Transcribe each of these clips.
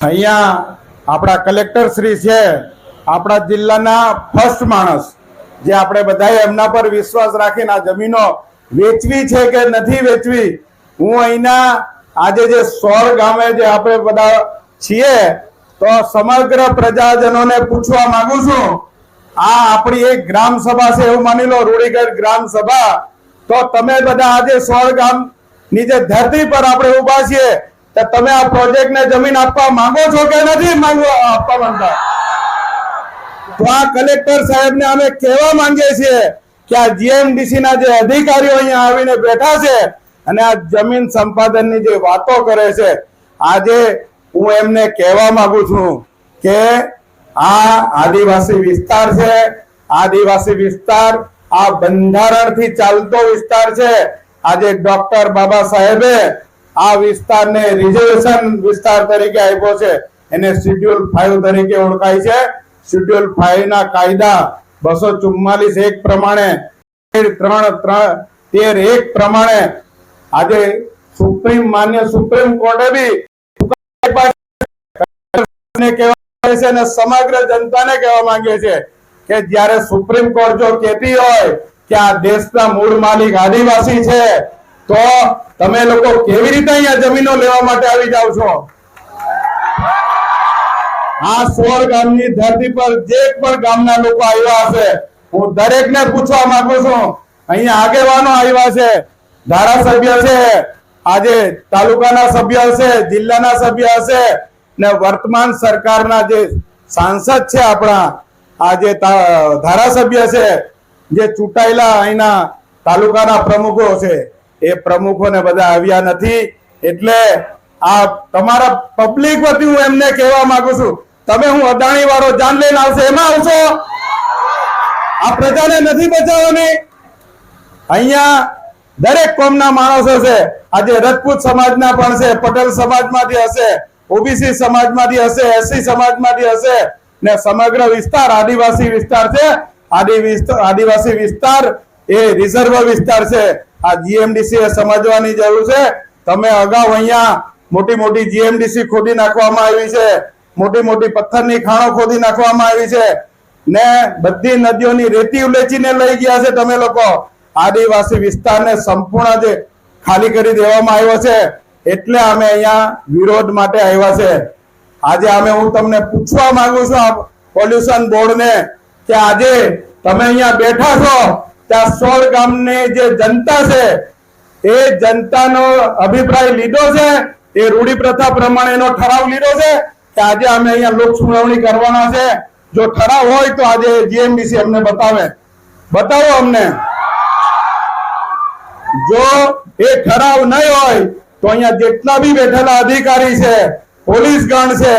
અહીંયા આપણા કલેક્ટર શ્રી છે, આપણા જિલ્લાના ફર્સ્ટ માણસ, જે આપણે બધાએ એમના પર વિશ્વાસ રાખીને આ જમીનો વેચવી છે કે નથી વેચવી, હું અહીંના આજે જે સોળ ગામે જે આપણે બધા છીએ, તો સમગ્ર પ્રજાજનોને પૂછવા માંગુ છું, આ આપણી એક ગ્રામ સભા છે એવું માની લો રૂડીગઢ ગ્રામ સભા, તો તમે બધા આજે સોળ ગામની જે ધરતી પર આપણે ઊભા છીએ તો તમે આ પ્રોજેક્ટ ને જમીન આપવા માંગો છો કે નથી આપવા માંગતા? તો આ કલેક્ટર સાહેબને અમે કહેવા માંગીએ છીએ કે આ જીએમડીસી ના જે અધિકારીઓ અહીંયા આવીને બેઠા છે અને આ જમીન સંપાદનની જે વાતો કરે છે, આજે હું એમને કહેવા માંગુ છું કે આ આદિવાસી વિસ્તાર છે, આદિવાસી વિસ્તાર આ બંધારણથી ચાલતો વિસ્તાર છે. આજે ડોક્ટર બાબા સાહેબે આ વિસ્તારને રિઝર્વેશન વિસ્તાર તરીકે આપ્યો છે. એને શિડ્યુલ ફાઈવ તરીકે ઓળખાય છે. શિડ્યુલ ફાઈવ ના કાયદા બસો ચુમ્માલીસ એક પ્રમાણે ત્રણ તેર એક પ્રમાણે આજે સુપ્રીમ, માન્ય સુપ્રીમ કોર્ટે બી સમગ્ર જનતાને કહેવા માંગે છે કે જ્યારે સુપ્રીમ કોર્ટ જો કહેતી હોય કે આ દેશના મૂળ માલિક આદિવાસી છે તો તમે લોકો કેવી રીતે અહીંયા જમીનો લેવા માટે આવી જાવ છો? આ સોળ ગામની ધરતી પર જે પણ ગામના લોકો આવ્યા હશે, હું દરેકને પૂછવા માંગુ છું. અહીંયા આગેવાનો આવ્યા છે, ધારાસભ્ય છે, આજે તાલુકાના સભ્ય હશે, જિલ્લાના સભ્ય હશે, ને વર્તમાન સરકારના જે સાંસદ છે આપણા આ જે ધારાસભ્ય છે, જે ચૂંટાયેલા અહીંના તાલુકાના પ્રમુખો છે. એ પ્રમુખોને બધા આવ્યા નથી. એટલે આ તમારા પબ્લિક વતી હું એમને કહેવા માંગુ છું, તમે હું અદાણી વાળો જાન લઈને આવશે, એમાં આવશો? આ પ્રજાને નથી બચાવવાની? અહીંયા દરેક કોમના માણસો છે. આજે રજપૂત સમાજના પણ છે, પટેલ સમાજમાંથી હશે, ઓબીસી સમાજમાંથી હશે, એસસી સમાજમાંથી હશે, ને સમગ્ર વિસ્તાર આદિવાસી વિસ્તાર છે. આદિવાસી વિસ્તાર એ રિઝર્વ વિસ્તાર છે. આ જીએમડીસી એ સમજવાની જરૂર છે. તમે અગાઉ અહીંયા મોટી મોટી જીએમડીસી ખોદી નાખવામાં આવી છે. મોટી મોટી પથ્થરની ખાણો ખોદી નાખવામાં આવી છે. ને બધી નદીઓની રેતી ઉલેચીને લઈ ગયા છે તમે લોકો. આદિવાસી વિસ્તારને સંપૂર્ણ જે ખાલી કરી દેવામાં આવ્યો છે. એટલે અમે અહીંયા વિરોધ માટે આવ્યા છે. આજે અમે હું તમને પૂછવા માંગુ છું પોલ્યુશન બોર્ડને કે આજે તમે અહીંયા બેઠા છો ત્યાં સોળ ગામની જે જનતા છે, એ જનતાનો અભિપ્રાય લીધો છે, એ રૂઢી પ્રથા પ્રમાણેનો ઠરાવ લીધો છે કે આજે અમે અહીંયા લોક સુનાવણી કરવાના છે. જો ઠરાવ હોય તો આજે જીએમડીસી અમને બતાવે. બતાવો અમને. જો એ ઠરાવ નહીં હોય તો અહીંયા જેટલા બી બેઠેલા અધિકારી છે, પોલીસ ગણ છે,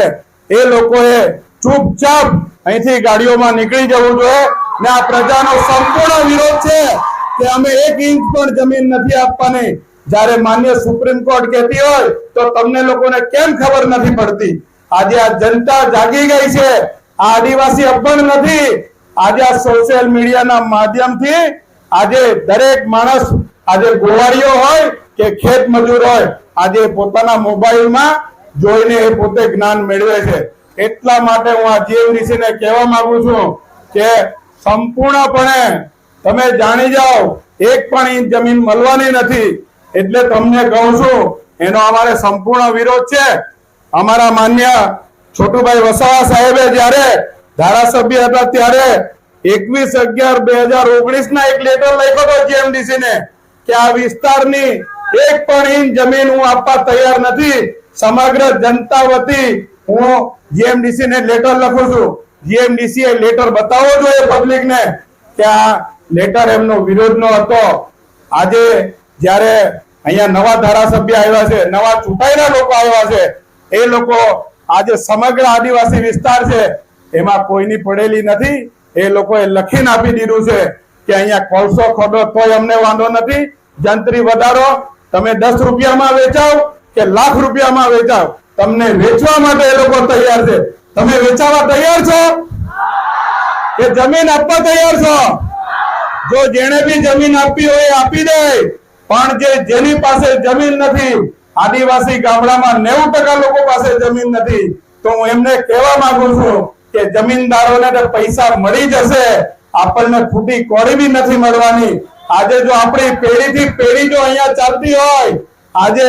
એ લોકોએ ચૂપચાપ અહીંથી ગાડીઓમાં નીકળી જવું જોઈએ. ને આ પ્રજાનો સંપૂર્ણ વિરોધ છે કે અમે એક ઇંચ પણ જમીન નથી આપવાની. જ્યારે માન્ય સુપ્રીમ કોર્ટ કહેતી હોય તો તમને લોકોને કેમ ખબર નથી પડતી? આજે આ જનતા જાગી ગઈ છે. આ આદિવાસી અભણ નથી. આજે આ સોશિયલ મીડિયાના માધ્યમથી આજે દરેક માણસ આજે ગોવાળીઓ હોય કે ખેત મજૂર હોય, આજે પોતાના મોબાઈલમાં જોઈને એ પોતે જ્ઞાન મેળવે છે. એટલા માટે હું આ જીએમડીસી ને કહેવા માંગુ છું કે સંપૂર્ણપણે તમે જાણી જાઓ, એક પણ ઇંચ જમીન મળવાની નથી. એટલે તમને કહું છું, એનો અમારે સંપૂર્ણ વિરોધ છે. અમારા માન્ય છોટુભાઈ વસાવા સાહેબે જ્યારે ધારાસભ્ય હતા ત્યારે એકવીસ અગિયાર બે હજાર ઓગણીસ ના એક લેટર લખ્યો હતો જીએમડીસી ને કે આ વિસ્તારની એક પણ ઇંચ જમીન હું આપવા તૈયાર નથી. સમગ્ર જનતા વતી હું જીએમડીસી ને લેટર લખું છું. જીએમડીસી એ લેટર બતાવવો જોઈએ પબ્લિક ને કે આ લેટર એમનો વિરોધનો હતો. આજે જ્યારે અહીંયા નવા ધારાસભ્ય આવ્યા છે, નવા ચૂંટાયેલા લોકો આવ્યા છે, એ લોકો આજે સમગ્ર આદિવાસી વિસ્તાર છે, એમાં કોઈની પડેલી નથી. એ લોકોએ લખીને આપી દીધું છે કે અહીંયા કોલસો ખોદો તોય અમને વાંધો નથી. જંત્રી વધારો, તમે દસ રૂપિયામાં વેચાવ કે લાખ રૂપિયામાં વેચાવ, તમને વેચવા માટે એ લોકો તૈયાર છે. તમે વેચાવા તૈયાર છો? કે જમીન આપવા તૈયાર છો? જો જેને બી જમીન આપી હોય આપી દે. પણ જે જેની પાસે જમીન નથી, આદિવાસી ગામડામાં નેવું ટકા લોકો પાસે જમીન નથી. તો હું એમને કહેવા માંગુ છું કે જમીનદારોને પૈસા મળી જશે. આપણને ખૂટી કોડી બી નથી મળવાની. આજે જો આપણી પેઢીથી પેઢી જો અહીંયા ચાલતી હોય, આજે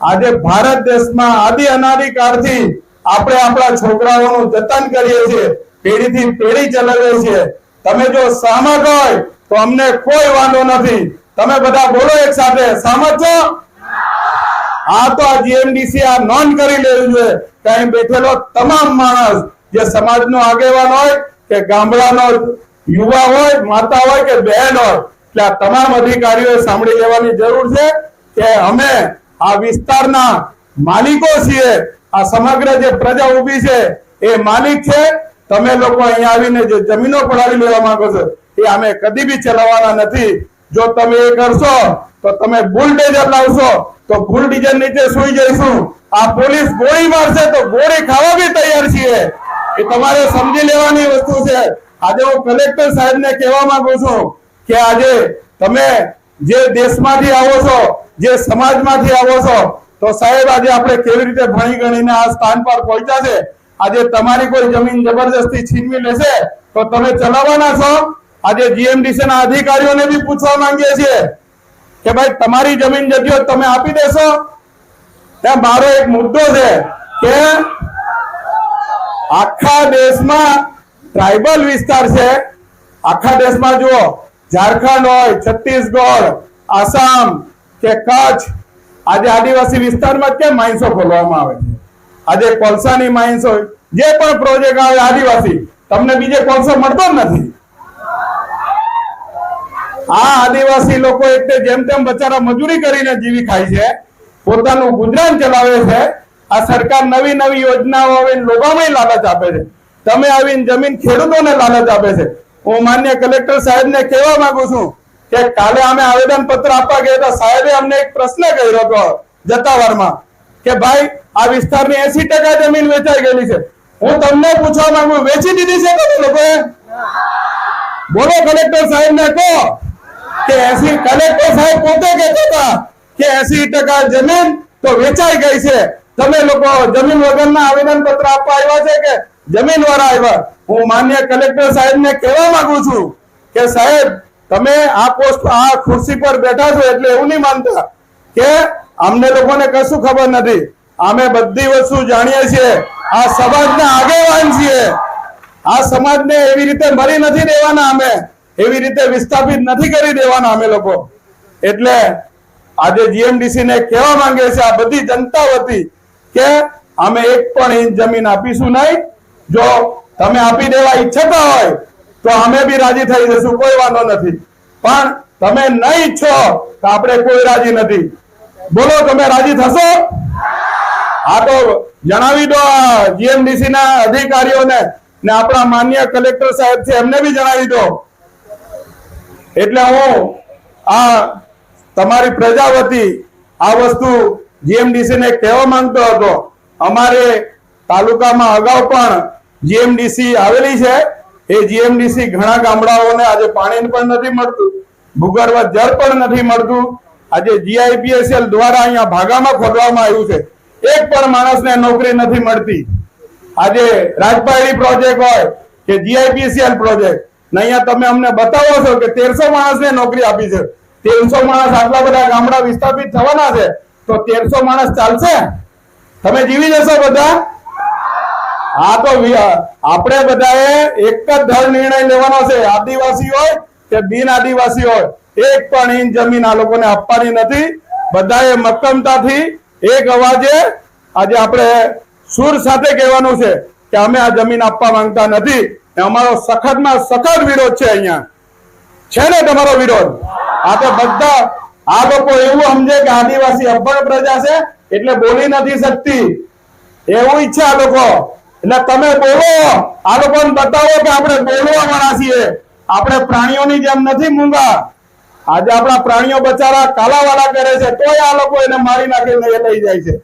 આજે ભારત દેશમાં આદિ અનાદિ કાળથી આપણે આપણા છોકરાઓનું જતન કરીએ છીએ, પેઢીથી પેઢી ચલાવીએ છીએ. તમે જો સહમત હોય, તો અમને કોઈ વાંધો નથી. તમે બધા બોલો એક સાથે સહમત છો? આ તો આ જીએમડીસી આ નોંધ કરી લેવું જોઈએ. અહીં બેઠેલો તમામ માણસ, જે સમાજનો આગેવાન હોય, કે ગામડાનો યુવા હોય, માતા હોય, કે બહેન હોય કે આ તમામ અધિકારીઓએ સાંભળી લેવાની જરૂર છે કે અમે આ વિસ્તારના માલિકો છીએ. આ સમગ્ર જે પ્રજા ઊભી છે, એ માલિક છે. તમે લોકો અહીંયા આવીને જે જમીનો પડાવી લેવા માંગો છો, એ અમે કદી બી ચલાવવાના નથી. જો તમે એ કરશો, તો તમે બુલડેઝર લાવશો, તો બુલડેઝર નીચે સુઈ જઈશું. આ પોલીસ ગોળી મારશે તો ગોળી ખાવા બી તૈયાર છીએ. એ તમારે સમજી લેવાની વસ્તુ છે. આજે હું કલેક્ટર સાહેબને કહેવા માંગુ છું કે આજે તમે જે દેશમાંથી આવો છો, જે સમાજમાંથી આવો છો તો સાહેબ, આજે આપણે કેવી રીતે ભણી ગણીને આ સ્થાન પર પહોંચ્યા છે? આજે તમારી કોઈ જમીન જબરદસ્તી છીનવી લેશે, તો તમે ચલાવવાના છો? આજે જીએમડીસી ના અધિકારીઓને બી પૂછવા માંગીએ છીએ કે ભાઈ, તમારી જમીન જતી તમે આપી દેશો? ત્યાં મારો એક મુદ્દો છે કે આખા દેશમાં ટ્રાઇબલ વિસ્તાર છે. આખા દેશમાં જુઓ, ઝારખંડ હોય, છત્તીસગઢ, આસામ કે કચ્છ આજે આદિવાસી વિસ્તારમાં કેમ માઇન્સો ખોલવામાં આવે છે? આજે કોલસાની માઇન્સ હોય જે પણ પ્રોજેક્ટ આવે આદિવાસી, તમને બીજે કોલસો મળતો નથી. આ આદિવાસી લોકો એટલે જેમ તેમ બચારા મજૂરી કરીને જીવી ખાય છે, પોતાનું ગુજરાન ચલાવે છે, આ સરકાર નવી નવી યોજનાઓ આવીને લોકોમાં લાલચ આપે છે. તમે આવીને જમીન ખેડૂતોને લાલચ આપે છે. હું માન્ય કલેક્ટર સાહેબને કહેવા માંગુ છું કે કાલે અમે આવેદન પત્ર આપવા ગયા સાહેબે અમને એક પ્રશ્ન કર્યો હતો જતાવારમાં કે ભાઈ, આ વિસ્તારની એસી જમીન વેચાઈ ગયેલી છે. હું તમને પૂછવા માંગુ, વેચી દીધી છે બોલો કલેક્ટર સાહેબ ને કહો કે એસી કલેક્ટર સાહેબ પોતે કહેતા હતા કે એસી ટકા જમીન તો વેચાઈ ગઈ છે. તમે લોકો જમીન વગરના આવેદન પત્ર આપવા આવ્યા છે કે જમીન વાળા આવ્યા? હું માન્ય કલેક્ટર સાહેબ ને કહેવા માંગુ છું કે સાહેબ તમે આ પોસ્ટ, આ ખુરશી પર બેઠા છો એટલે એવું નહીં માનતા કે અમને લોકોને કશું ખબર નથી. અમે બધી વસ્તુ જાણીએ છીએ. આ સમાજના આગેવાન છીએ. આ સમાજને એવી રીતે મરી નથી દેવાના અમે. એવી રીતે વિસ્થાપિત નથી કરી દેવાના અમે લોકો. એટલે આજે જીએમડીસી ને કહેવા માંગે છે આ બધી જનતા વતી કે અમે એક પણ ઇંચ જમીન આપીશું નહીં. જો તમે આપી દેવા ઈચ્છતા હોય તો અમે બી રાજી થઈ જશું કોઈ વાંધો નથી. પણ તમે નહીં ઈચ્છો તો આપણે કોઈ રાજી નથી. બોલો, તમે રાજી થશો? હા તો જણાવી દો જીએમડીસી ના અધિકારીઓને ને આપણા માન્ય કલેક્ટર સાહેબ છે એમને બી જણાવી દો. એટલે હું આ તમારી પ્રજા વતી આ વસ્તુ જીએમડીસી ને કહેવા માંગતો હતો. અમારે તાલુકામાં અગાઉ પણ જીએમડીસી આવેલી છે. એ જીએમડીસી ઘણા ગામડાઓને આજે પાણી પણ નથી મળતું, ભૂગર્ભ જળ પણ નથી મળતું. આજે જીઆઈપીએસએલ દ્વારા અહીંયા ભાગામાં ખોદવામાં આવ્યું છે. એક પણ માણસને નોકરી નથી મળતી. આજે રાજપાયડી પ્રોજેક્ટ હોય કે જીઆઈપીસીએલ પ્રોજેક્ટ અહીંયા તમે અમને બતાવો છો કે તેરસો માણસને નોકરી આપી છે. તેરસો માણસ આટલા બધા ગામડા વિસ્થાપિત થવાના છે, તો તેરસો માણસ ચાલશે? તમે જીવી જશો બધા? હા, તો આપણે બધાએ એક જ ધડ નિર્ણય લેવાનો છે. આદિવાસી હોય કે બિન આદિવાસી હોય, એક પણ ઇંચ જમીન આ લોકોને આપવાની નથી. બધાએ મક્કમતાથી એક અવાજે આજે આપણે સુર સાથે કહેવાનું છે કે અમે આ જમીન આપવા માંગતા નથી. અમારો અમારો સખતમાં સખત વિરોધ છે અહીંયા. છે ને તમારો વિરોધ? આ તો બધા આ લોકો એવું સમજે કે આદિવાસી અભણ પ્રજા છે, એટલે બોલી નથી શકતી. એવું ઈચ્છે આ લોકો. એટલે તમે બોલો. આ લોકોને બતાવો કે આપણે બોલવા વાળા છીએ. આપણે પ્રાણીઓની જેમ નથી મૂંગા. આજે આપણા પ્રાણીઓ બચારા કાલાવાલા કરે છે, તોય આ લોકો એને મારી નાખીને લઈ જાય છે.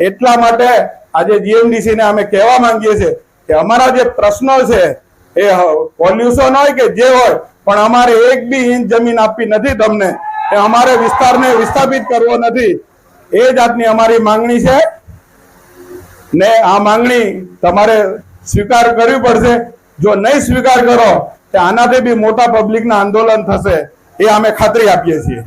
એટલા માટે આજે જીએમડીસી ને અમે કહેવા માંગીએ છીએ કે અમારા જે પ્રશ્નો છે, એ પોલ્યુશન હોય કે જે હોય, પણ અમારે એક બી ઇંચ જમીન આપવી નથી તમને. એ અમારે વિસ્તારને વિસ્થાપિત કરવો નથી. એ જાતની અમારી માંગણી છે. ને આ માંગણી તમારે સ્વીકાર કરવી પડશે. જો નહીં સ્વીકાર કરો, તો આનાથી બી મોટા પબ્લિકના આંદોલન થશે. એ અમે ખાતરી આપીએ છીએ.